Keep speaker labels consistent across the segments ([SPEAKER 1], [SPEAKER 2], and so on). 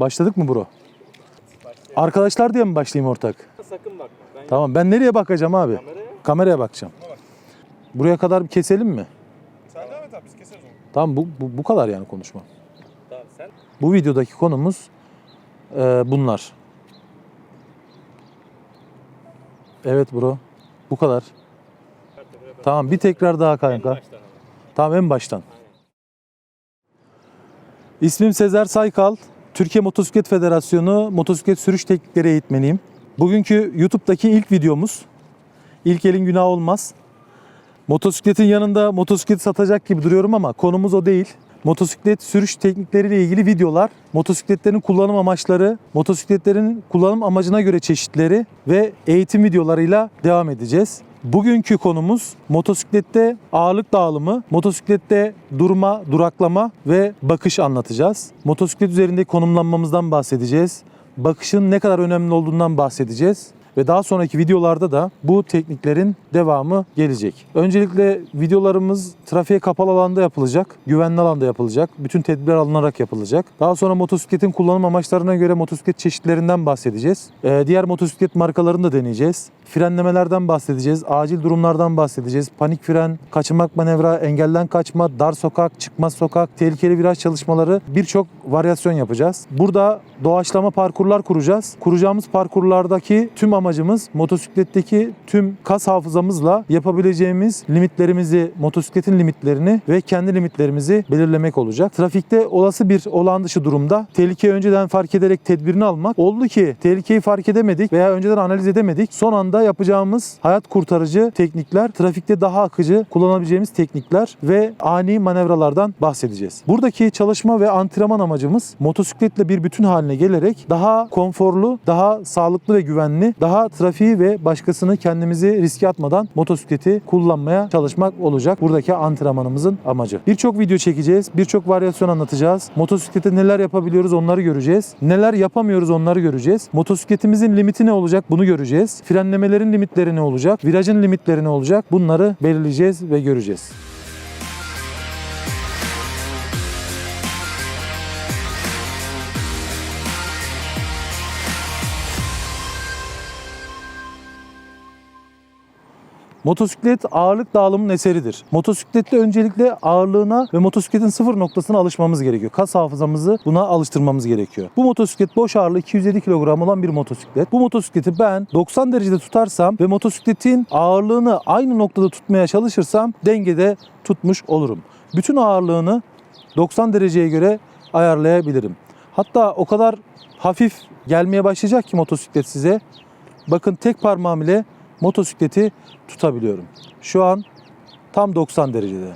[SPEAKER 1] Başladık mı bro? Arkadaşlar diye mi başlayayım ortak?
[SPEAKER 2] Sakın bakma. Ben
[SPEAKER 1] Tamam ben nereye bakacağım abi?
[SPEAKER 2] kameraya
[SPEAKER 1] Kameraya bakacağım. Buraya kadar bir keselim mi?
[SPEAKER 3] Sen devam et abi biz keseriz onu.
[SPEAKER 1] Tamam bu, bu, bu kadar yani konuşma.
[SPEAKER 2] tamam sen
[SPEAKER 1] Bu videodaki konumuz e, bunlar. Evet bro. Bu kadar. Tamam bir tekrar daha kanka. Tamam en baştan. İsmim Sezer Saykal. Türkiye Motosiklet Federasyonu Motosiklet Sürüş Teknikleri Eğitmeniyim. Bugünkü YouTube'daki ilk videomuz. İlk elin günah olmaz. Motosikletin yanında motosiklet satacak gibi duruyorum ama konumuz o değil. Motosiklet sürüş teknikleriyle ilgili videolar, motosikletlerin kullanım amaçları, motosikletlerin kullanım amacına göre çeşitleri ve eğitim videolarıyla devam edeceğiz. Bugünkü konumuz motosiklette ağırlık dağılımı, motosiklette durma, duraklama ve bakış anlatacağız. Motosiklet üzerindeki konumlanmamızdan bahsedeceğiz. Bakışın ne kadar önemli olduğundan bahsedeceğiz. Ve daha sonraki videolarda da bu tekniklerin devamı gelecek. Öncelikle videolarımız trafiğe kapalı alanda yapılacak, güvenli alanda yapılacak, bütün tedbirler alınarak yapılacak. Daha sonra motosikletin kullanım amaçlarına göre motosiklet çeşitlerinden bahsedeceğiz. Ee, diğer motosiklet markalarını da deneyeceğiz. Frenlemelerden bahsedeceğiz, acil durumlardan bahsedeceğiz. Panik fren, kaçınmak manevra, engelden kaçma, dar sokak, çıkmaz sokak, tehlikeli viraj çalışmaları birçok varyasyon yapacağız. Burada doğaçlama parkurlar kuracağız. Kuracağımız parkurlardaki tüm amacımız motosikletteki tüm kas hafızamızla yapabileceğimiz limitlerimizi, motosikletin limitlerini ve kendi limitlerimizi belirlemek olacak. Trafikte olası bir olağan dışı durumda tehlikeyi önceden fark ederek tedbirini almak. Oldu ki tehlikeyi fark edemedik veya önceden analiz edemedik. Son anda yapacağımız hayat kurtarıcı teknikler, trafikte daha akıcı kullanabileceğimiz teknikler ve ani manevralardan bahsedeceğiz. Buradaki çalışma ve antrenman amacımız motosikletle bir bütün haline gelerek daha konforlu, daha sağlıklı ve güvenli, daha trafiği ve başkasını kendimizi riske atmadan motosikleti kullanmaya çalışmak olacak. Buradaki antrenmanımızın amacı. Birçok video çekeceğiz, birçok varyasyon anlatacağız. Motosiklete neler yapabiliyoruz onları göreceğiz. Neler yapamıyoruz onları göreceğiz. Motosikletimizin limiti ne olacak bunu göreceğiz. Frenlemelerin limitleri ne olacak? Virajın limitleri ne olacak? Bunları belirleyeceğiz ve göreceğiz. Motosiklet ağırlık dağılımının eseridir. Motosiklette öncelikle ağırlığına ve motosikletin sıfır noktasına alışmamız gerekiyor. Kas hafızamızı buna alıştırmamız gerekiyor. Bu motosiklet boş ağırlığı 207 kilogram olan bir motosiklet. Bu motosikleti ben 90 derecede tutarsam ve motosikletin ağırlığını aynı noktada tutmaya çalışırsam dengede tutmuş olurum. Bütün ağırlığını 90 dereceye göre ayarlayabilirim. Hatta o kadar hafif gelmeye başlayacak ki motosiklet size. Bakın tek parmağım ile motosikleti tutabiliyorum. Şu an tam 90 derecede.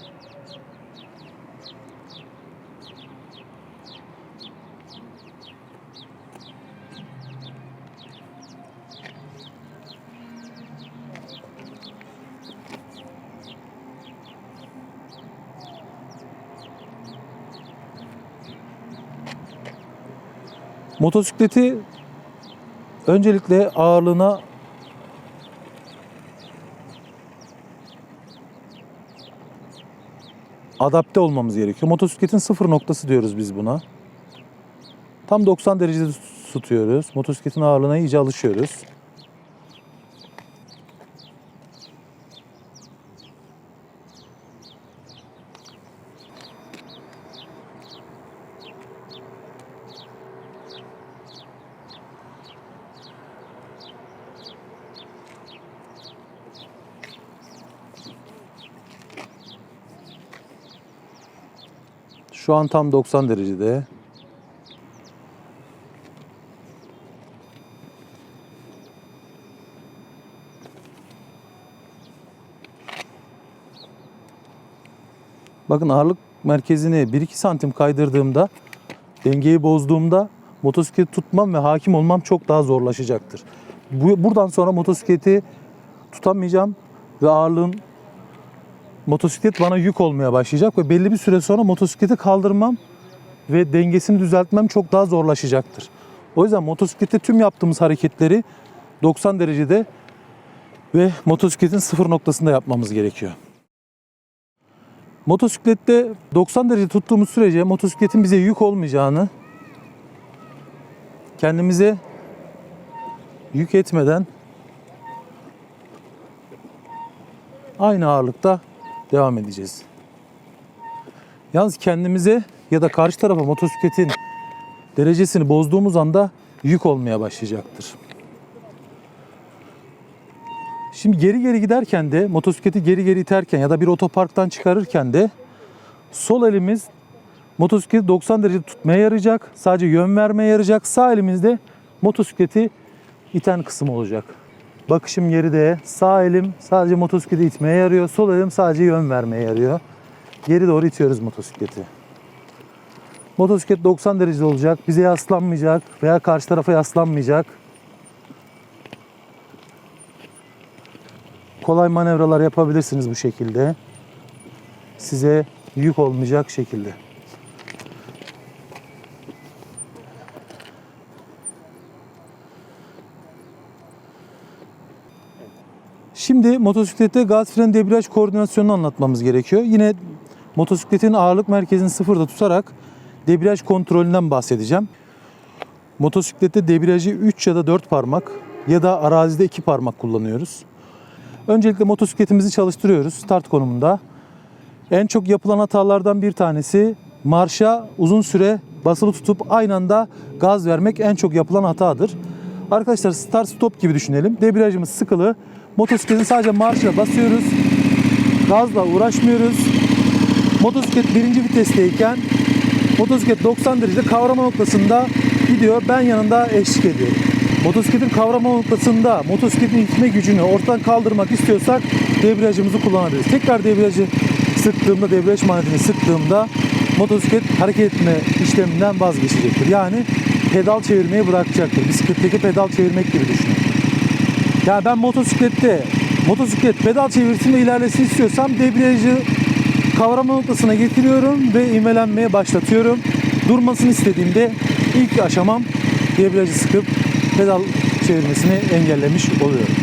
[SPEAKER 1] Motosikleti öncelikle ağırlığına adapte olmamız gerekiyor. Motosikletin sıfır noktası diyoruz biz buna. Tam 90 derecede tutuyoruz. Motosikletin ağırlığına iyice alışıyoruz. Şu an tam 90 derecede. Bakın ağırlık merkezini 1-2 santim kaydırdığımda, dengeyi bozduğumda motosikleti tutmam ve hakim olmam çok daha zorlaşacaktır. Bu, buradan sonra motosikleti tutamayacağım ve ağırlığın motosiklet bana yük olmaya başlayacak ve belli bir süre sonra motosikleti kaldırmam ve dengesini düzeltmem çok daha zorlaşacaktır. O yüzden motosiklette tüm yaptığımız hareketleri 90 derecede ve motosikletin sıfır noktasında yapmamız gerekiyor. Motosiklette 90 derece tuttuğumuz sürece motosikletin bize yük olmayacağını kendimize yük etmeden aynı ağırlıkta devam edeceğiz. Yalnız kendimize ya da karşı tarafa motosikletin derecesini bozduğumuz anda yük olmaya başlayacaktır. Şimdi geri geri giderken de motosikleti geri geri iterken ya da bir otoparktan çıkarırken de sol elimiz motosikleti 90 derece tutmaya yarayacak. Sadece yön vermeye yarayacak. Sağ elimizde motosikleti iten kısım olacak. Bakışım geride. Sağ elim sadece motosikleti itmeye yarıyor. Sol elim sadece yön vermeye yarıyor. Geri doğru itiyoruz motosikleti. Motosiklet 90 derece olacak. Bize yaslanmayacak veya karşı tarafa yaslanmayacak. Kolay manevralar yapabilirsiniz bu şekilde. Size yük olmayacak şekilde. Şimdi motosiklette gaz fren debriyaj koordinasyonunu anlatmamız gerekiyor. Yine motosikletin ağırlık merkezini sıfırda tutarak debriyaj kontrolünden bahsedeceğim. Motosiklette debriyajı 3 ya da 4 parmak ya da arazide 2 parmak kullanıyoruz. Öncelikle motosikletimizi çalıştırıyoruz start konumunda. En çok yapılan hatalardan bir tanesi marşa uzun süre basılı tutup aynı anda gaz vermek en çok yapılan hatadır. Arkadaşlar start stop gibi düşünelim. Debriyajımız sıkılı. Motosikletin sadece marşa basıyoruz. Gazla uğraşmıyoruz. Motosiklet birinci vitesteyken motosiklet 90 derece kavrama noktasında gidiyor. Ben yanında eşlik ediyorum. Motosikletin kavrama noktasında motosikletin itme gücünü ortadan kaldırmak istiyorsak debriyajımızı kullanabiliriz. Tekrar debriyajı sıktığımda, debriyaj manetini sıktığımda motosiklet hareket etme işleminden vazgeçecektir. Yani pedal çevirmeyi bırakacaktır. Bisikletteki pedal çevirmek gibi düşünün. Yani ben motosiklette motosiklet pedal çevirsin ve ilerlesin istiyorsam debriyajı kavrama noktasına getiriyorum ve ivmelenmeye başlatıyorum. Durmasını istediğimde ilk aşamam debriyajı sıkıp pedal çevirmesini engellemiş oluyorum.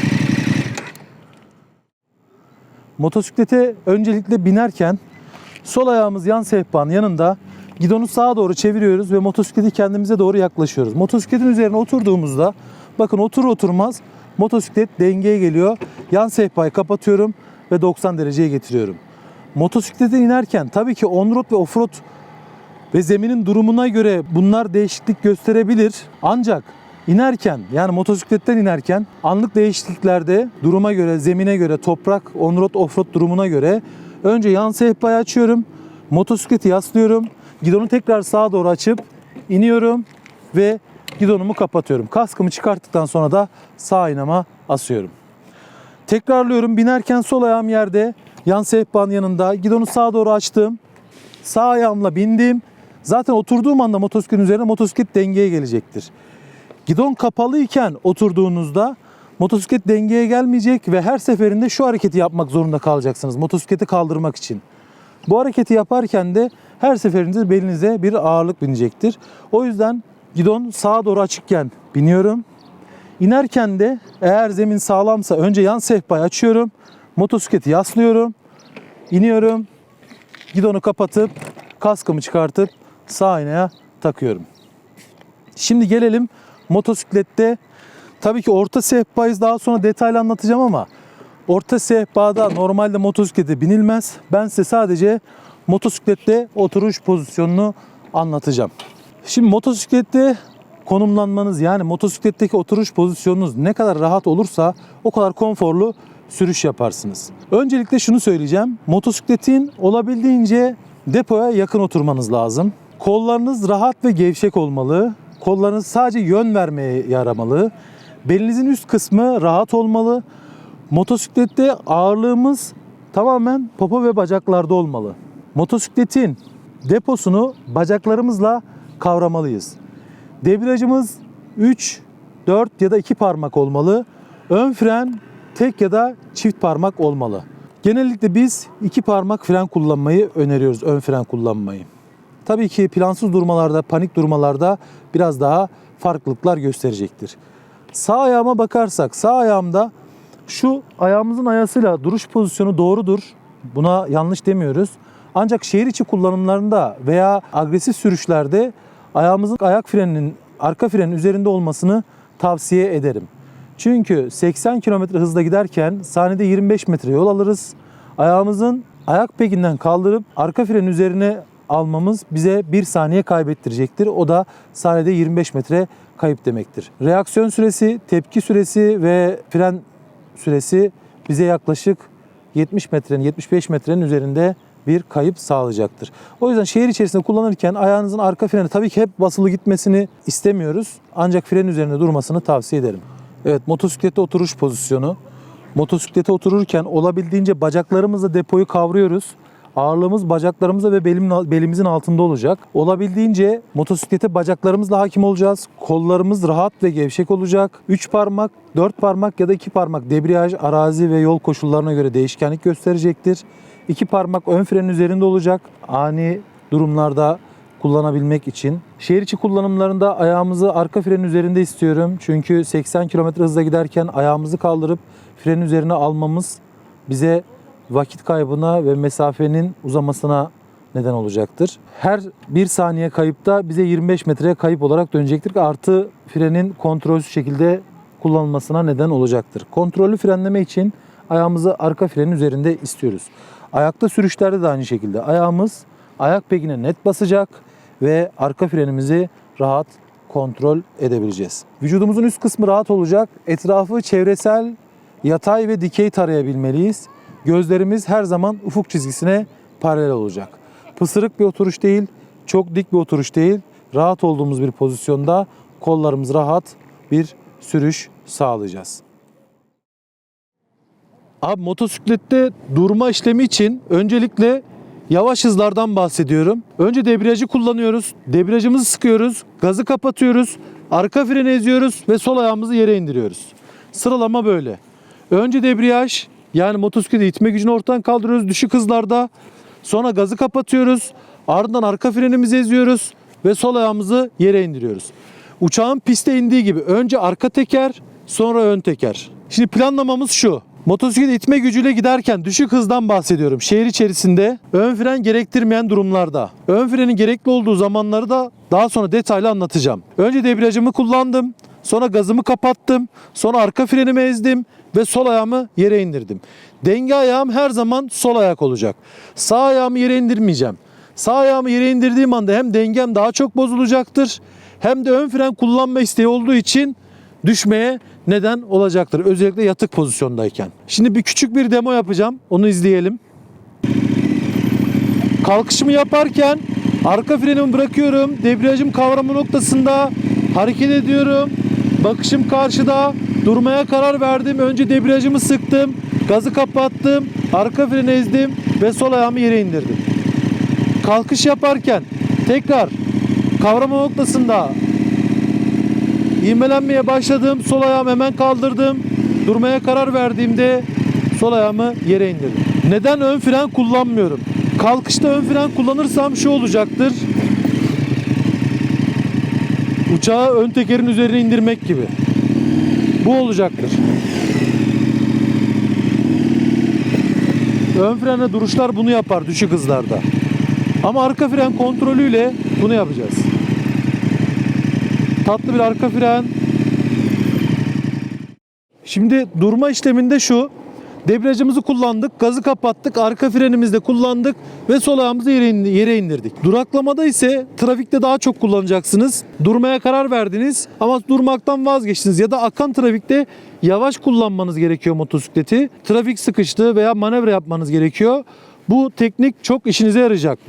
[SPEAKER 1] Motosiklete öncelikle binerken sol ayağımız yan sehpanın yanında gidonu sağa doğru çeviriyoruz ve motosikleti kendimize doğru yaklaşıyoruz. Motosikletin üzerine oturduğumuzda bakın otur oturmaz motosiklet dengeye geliyor. Yan sehpayı kapatıyorum ve 90 dereceye getiriyorum. Motosikletten inerken tabii ki on-road ve off-road ve zeminin durumuna göre bunlar değişiklik gösterebilir. Ancak inerken yani motosikletten inerken anlık değişikliklerde duruma göre, zemine göre, toprak, on-road, durumuna göre önce yan sehpayı açıyorum. Motosikleti yaslıyorum. Gidonu tekrar sağa doğru açıp iniyorum ve gidonumu kapatıyorum. Kaskımı çıkarttıktan sonra da sağ aynama asıyorum. Tekrarlıyorum. Binerken sol ayağım yerde. Yan sehpanın yanında. Gidonu sağa doğru açtım. Sağ ayağımla bindim. Zaten oturduğum anda motosikletin üzerine motosiklet dengeye gelecektir. Gidon kapalı iken oturduğunuzda motosiklet dengeye gelmeyecek ve her seferinde şu hareketi yapmak zorunda kalacaksınız motosikleti kaldırmak için. Bu hareketi yaparken de her seferinde belinize bir ağırlık binecektir. O yüzden gidon sağa doğru açıkken biniyorum. İnerken de eğer zemin sağlamsa önce yan sehpayı açıyorum. Motosikleti yaslıyorum. iniyorum. Gidonu kapatıp kaskımı çıkartıp sağ aynaya takıyorum. Şimdi gelelim motosiklette. Tabii ki orta sehpayı daha sonra detaylı anlatacağım ama orta sehpada normalde motosiklete binilmez. Ben size sadece motosiklette oturuş pozisyonunu anlatacağım. Şimdi motosiklette konumlanmanız yani motosikletteki oturuş pozisyonunuz ne kadar rahat olursa o kadar konforlu sürüş yaparsınız. Öncelikle şunu söyleyeceğim. Motosikletin olabildiğince depoya yakın oturmanız lazım. Kollarınız rahat ve gevşek olmalı. Kollarınız sadece yön vermeye yaramalı. Belinizin üst kısmı rahat olmalı. Motosiklette ağırlığımız tamamen popo ve bacaklarda olmalı. Motosikletin deposunu bacaklarımızla kavramalıyız. Debriyajımız 3, 4 ya da 2 parmak olmalı. Ön fren tek ya da çift parmak olmalı. Genellikle biz iki parmak fren kullanmayı öneriyoruz, ön fren kullanmayı. Tabii ki plansız durmalarda, panik durmalarda biraz daha farklılıklar gösterecektir. Sağ ayağıma bakarsak, sağ ayağımda şu ayağımızın ayasıyla duruş pozisyonu doğrudur. Buna yanlış demiyoruz. Ancak şehir içi kullanımlarında veya agresif sürüşlerde ayağımızın ayak freninin arka frenin üzerinde olmasını tavsiye ederim. Çünkü 80 km hızla giderken saniyede 25 metre yol alırız. Ayağımızın ayak pekinden kaldırıp arka frenin üzerine almamız bize 1 saniye kaybettirecektir. O da saniyede 25 metre kayıp demektir. Reaksiyon süresi, tepki süresi ve fren süresi bize yaklaşık 70 metrenin 75 metrenin üzerinde bir kayıp sağlayacaktır. O yüzden şehir içerisinde kullanırken ayağınızın arka freni tabii ki hep basılı gitmesini istemiyoruz. Ancak frenin üzerinde durmasını tavsiye ederim. Evet motosiklete oturuş pozisyonu. Motosiklete otururken olabildiğince bacaklarımızla depoyu kavruyoruz. Ağırlığımız bacaklarımıza ve belimin, belimizin altında olacak. Olabildiğince motosiklete bacaklarımızla hakim olacağız. Kollarımız rahat ve gevşek olacak. 3 parmak, 4 parmak ya da 2 parmak debriyaj, arazi ve yol koşullarına göre değişkenlik gösterecektir. 2 parmak ön frenin üzerinde olacak. Ani durumlarda kullanabilmek için. Şehir içi kullanımlarında ayağımızı arka frenin üzerinde istiyorum. Çünkü 80 km hızla giderken ayağımızı kaldırıp frenin üzerine almamız bize vakit kaybına ve mesafenin uzamasına neden olacaktır. Her bir saniye kayıpta bize 25 metre kayıp olarak dönecektir. Artı frenin kontrolsüz şekilde kullanılmasına neden olacaktır. Kontrollü frenleme için ayağımızı arka frenin üzerinde istiyoruz. Ayakta sürüşlerde de aynı şekilde ayağımız ayak pekine net basacak ve arka frenimizi rahat kontrol edebileceğiz. Vücudumuzun üst kısmı rahat olacak. Etrafı çevresel yatay ve dikey tarayabilmeliyiz. Gözlerimiz her zaman ufuk çizgisine paralel olacak. Pısırık bir oturuş değil, çok dik bir oturuş değil. Rahat olduğumuz bir pozisyonda kollarımız rahat bir sürüş sağlayacağız. Abi motosiklette durma işlemi için öncelikle yavaş hızlardan bahsediyorum. Önce debriyajı kullanıyoruz. Debriyajımızı sıkıyoruz. Gazı kapatıyoruz. Arka freni eziyoruz ve sol ayağımızı yere indiriyoruz. Sıralama böyle. Önce debriyaj yani motosikleti itme gücünü ortadan kaldırıyoruz düşük hızlarda. Sonra gazı kapatıyoruz. Ardından arka frenimizi eziyoruz ve sol ayağımızı yere indiriyoruz. Uçağın piste indiği gibi önce arka teker, sonra ön teker. Şimdi planlamamız şu. Motosiklet itme gücüyle giderken düşük hızdan bahsediyorum. Şehir içerisinde ön fren gerektirmeyen durumlarda. Ön frenin gerekli olduğu zamanları da daha sonra detaylı anlatacağım. Önce debriyajımı kullandım. Sonra gazımı kapattım. Sonra arka frenimi ezdim ve sol ayağımı yere indirdim. Denge ayağım her zaman sol ayak olacak. Sağ ayağımı yere indirmeyeceğim. Sağ ayağımı yere indirdiğim anda hem dengem daha çok bozulacaktır hem de ön fren kullanma isteği olduğu için düşmeye neden olacaktır. Özellikle yatık pozisyondayken. Şimdi bir küçük bir demo yapacağım. Onu izleyelim. Kalkışımı yaparken arka frenimi bırakıyorum. Debriyajım kavrama noktasında hareket ediyorum. Bakışım karşıda. Durmaya karar verdim. Önce debriyajımı sıktım. Gazı kapattım. Arka freni ezdim ve sol ayağımı yere indirdim. Kalkış yaparken tekrar kavrama noktasında İvmelenmeye başladım. Sol ayağımı hemen kaldırdım. Durmaya karar verdiğimde sol ayağımı yere indirdim. Neden ön fren kullanmıyorum? Kalkışta ön fren kullanırsam şu olacaktır. Uçağı ön tekerin üzerine indirmek gibi. Bu olacaktır. Ön frenle duruşlar bunu yapar düşük hızlarda. Ama arka fren kontrolüyle bunu yapacağız. Tatlı bir arka fren. Şimdi durma işleminde şu. Debriyajımızı kullandık, gazı kapattık, arka frenimizi de kullandık ve sol ayağımızı yere, in- yere indirdik. Duraklamada ise trafikte daha çok kullanacaksınız. Durmaya karar verdiniz ama durmaktan vazgeçtiniz ya da akan trafikte yavaş kullanmanız gerekiyor motosikleti. Trafik sıkıştı veya manevra yapmanız gerekiyor. Bu teknik çok işinize yarayacak.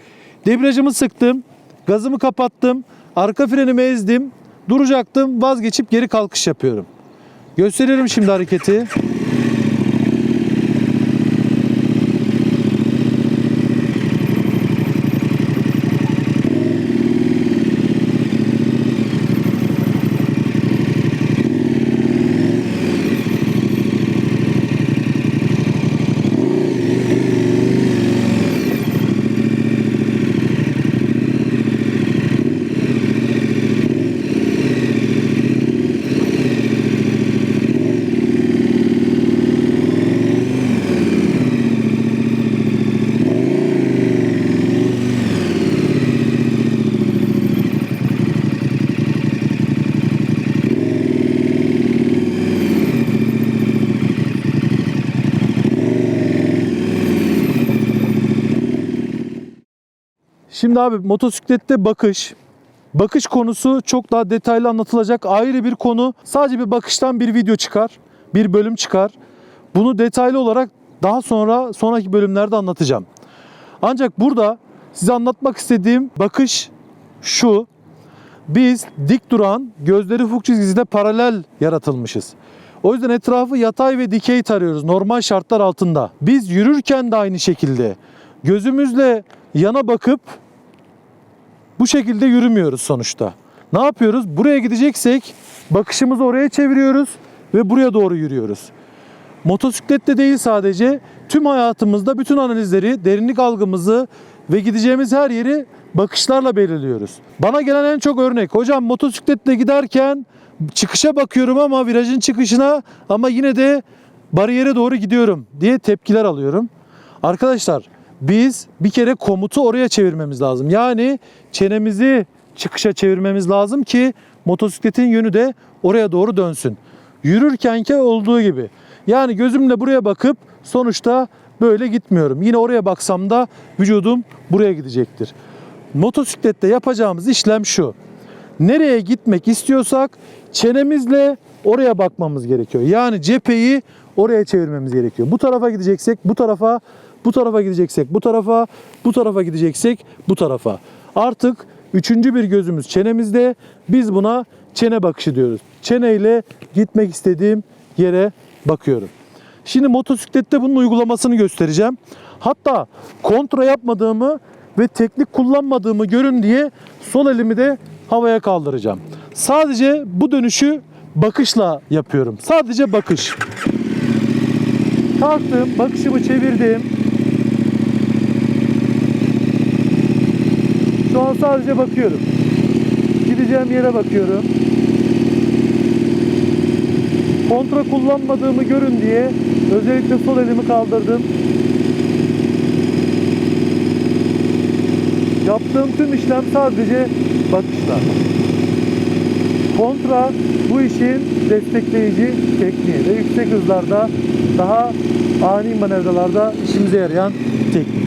[SPEAKER 1] Debriyajımı sıktım, gazımı kapattım, arka frenimi ezdim, duracaktım, vazgeçip geri kalkış yapıyorum. Gösteriyorum şimdi hareketi. Şimdi abi motosiklette bakış. Bakış konusu çok daha detaylı anlatılacak ayrı bir konu. Sadece bir bakıştan bir video çıkar. Bir bölüm çıkar. Bunu detaylı olarak daha sonra sonraki bölümlerde anlatacağım. Ancak burada size anlatmak istediğim bakış şu. Biz dik duran, gözleri ufuk çizgisine paralel yaratılmışız. O yüzden etrafı yatay ve dikey tarıyoruz normal şartlar altında. Biz yürürken de aynı şekilde gözümüzle yana bakıp bu şekilde yürümüyoruz sonuçta. Ne yapıyoruz? Buraya gideceksek bakışımızı oraya çeviriyoruz ve buraya doğru yürüyoruz. Motosiklette değil sadece tüm hayatımızda bütün analizleri, derinlik algımızı ve gideceğimiz her yeri bakışlarla belirliyoruz. Bana gelen en çok örnek hocam motosikletle giderken çıkışa bakıyorum ama virajın çıkışına ama yine de bariyere doğru gidiyorum diye tepkiler alıyorum. Arkadaşlar biz bir kere komutu oraya çevirmemiz lazım. Yani çenemizi çıkışa çevirmemiz lazım ki motosikletin yönü de oraya doğru dönsün. Yürürkenki olduğu gibi. Yani gözümle buraya bakıp sonuçta böyle gitmiyorum. Yine oraya baksam da vücudum buraya gidecektir. Motosiklette yapacağımız işlem şu. Nereye gitmek istiyorsak çenemizle oraya bakmamız gerekiyor. Yani cepheyi oraya çevirmemiz gerekiyor. Bu tarafa gideceksek bu tarafa, bu tarafa gideceksek bu tarafa, bu tarafa gideceksek bu tarafa. Artık üçüncü bir gözümüz çenemizde. Biz buna çene bakışı diyoruz. Çeneyle gitmek istediğim yere bakıyorum. Şimdi motosiklette bunun uygulamasını göstereceğim. Hatta kontra yapmadığımı ve teknik kullanmadığımı görün diye sol elimi de havaya kaldıracağım. Sadece bu dönüşü bakışla yapıyorum. Sadece bakış. Kalktım, bakışımı çevirdim. Şu an sadece bakıyorum. Gideceğim yere bakıyorum. Kontra kullanmadığımı görün diye özellikle sol elimi kaldırdım. Yaptığım tüm işlem sadece bakışla. Kontra bu işin destekleyici tekniği ve yüksek hızlarda daha ani manevralarda işimize yarayan teknik.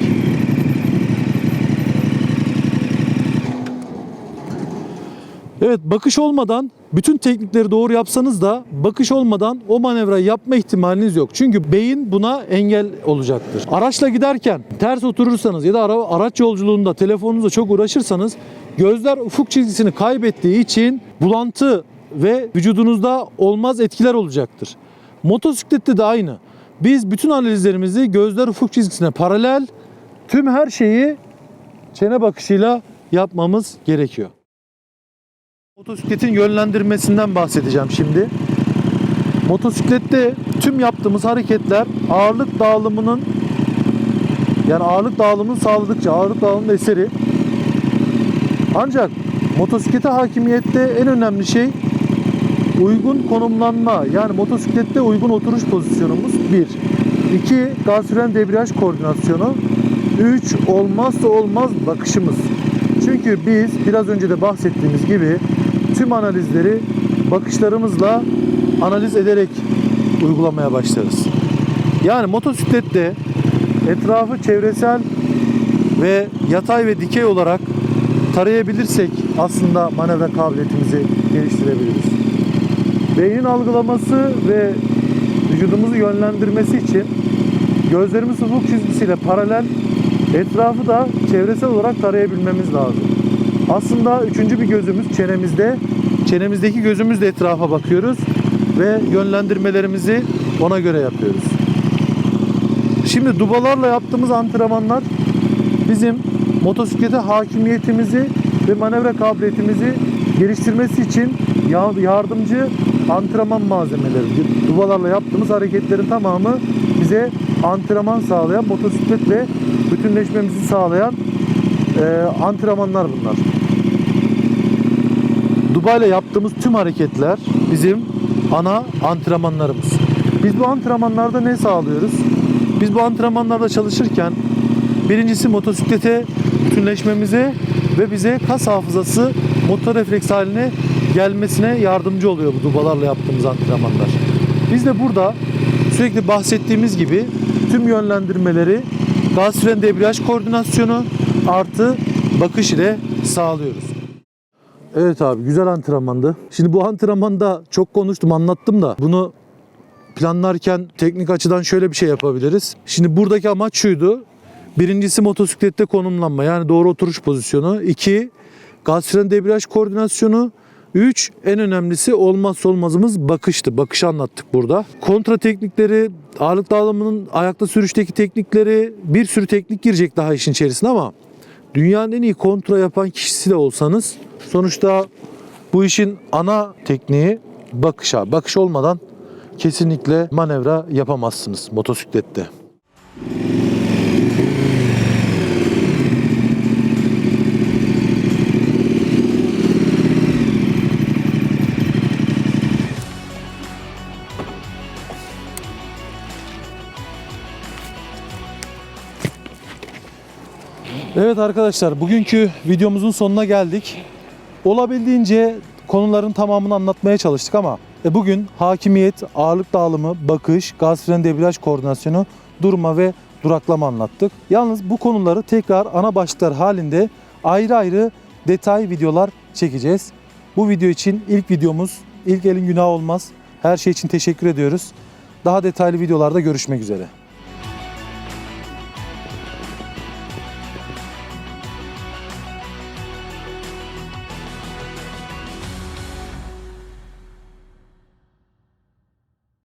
[SPEAKER 1] Evet bakış olmadan bütün teknikleri doğru yapsanız da bakış olmadan o manevrayı yapma ihtimaliniz yok. Çünkü beyin buna engel olacaktır. Araçla giderken ters oturursanız ya da ara- araç yolculuğunda telefonunuzla çok uğraşırsanız gözler ufuk çizgisini kaybettiği için bulantı ve vücudunuzda olmaz etkiler olacaktır. Motosiklette de aynı. Biz bütün analizlerimizi gözler ufuk çizgisine paralel tüm her şeyi çene bakışıyla yapmamız gerekiyor. Motosikletin yönlendirmesinden bahsedeceğim şimdi. Motosiklette tüm yaptığımız hareketler ağırlık dağılımının yani ağırlık dağılımını sağladıkça ağırlık dağılımının eseri. Ancak motosiklete hakimiyette en önemli şey uygun konumlanma. Yani motosiklette uygun oturuş pozisyonumuz 1. 2. Gaz fren debriyaj koordinasyonu. 3. Olmazsa olmaz bakışımız. Çünkü biz biraz önce de bahsettiğimiz gibi tüm analizleri bakışlarımızla analiz ederek uygulamaya başlarız. Yani motosiklette etrafı çevresel ve yatay ve dikey olarak tarayabilirsek aslında manevra kabiliyetimizi geliştirebiliriz. Beynin algılaması ve vücudumuzu yönlendirmesi için gözlerimiz ufuk çizgisiyle paralel etrafı da çevresel olarak tarayabilmemiz lazım. Aslında üçüncü bir gözümüz çenemizde. Çenemizdeki gözümüzle etrafa bakıyoruz ve yönlendirmelerimizi ona göre yapıyoruz. Şimdi dubalarla yaptığımız antrenmanlar bizim motosiklete hakimiyetimizi ve manevra kabiliyetimizi geliştirmesi için ya- yardımcı antrenman malzemeleri. Dubalarla yaptığımız hareketlerin tamamı bize antrenman sağlayan, motosikletle bütünleşmemizi sağlayan e, antrenmanlar bunlar. Dubayla yaptığımız tüm hareketler bizim ana antrenmanlarımız. Biz bu antrenmanlarda ne sağlıyoruz? Biz bu antrenmanlarda çalışırken birincisi motosiklete bütünleşmemize ve bize kas hafızası motor refleks haline gelmesine yardımcı oluyor bu dubalarla yaptığımız antrenmanlar. Biz de burada sürekli bahsettiğimiz gibi tüm yönlendirmeleri gaz fren debriyaj koordinasyonu artı bakış ile sağlıyoruz. Evet abi güzel antrenmandı. Şimdi bu antrenmanda çok konuştum anlattım da bunu planlarken teknik açıdan şöyle bir şey yapabiliriz. Şimdi buradaki amaç şuydu. Birincisi motosiklette konumlanma yani doğru oturuş pozisyonu. İki gaz fren debriyaj koordinasyonu. Üç en önemlisi olmazsa olmazımız bakıştı. Bakışı anlattık burada. Kontra teknikleri, ağırlık dağılımının ayakta sürüşteki teknikleri bir sürü teknik girecek daha işin içerisine ama dünyanın en iyi kontra yapan kişisi de olsanız sonuçta bu işin ana tekniği bakış abi. Bakış olmadan kesinlikle manevra yapamazsınız motosiklette. Evet arkadaşlar bugünkü videomuzun sonuna geldik. Olabildiğince konuların tamamını anlatmaya çalıştık ama e, bugün hakimiyet, ağırlık dağılımı, bakış, gaz fren debriyaj koordinasyonu, durma ve duraklama anlattık. Yalnız bu konuları tekrar ana başlıklar halinde ayrı ayrı detay videolar çekeceğiz. Bu video için ilk videomuz, ilk elin günahı olmaz. Her şey için teşekkür ediyoruz. Daha detaylı videolarda görüşmek üzere.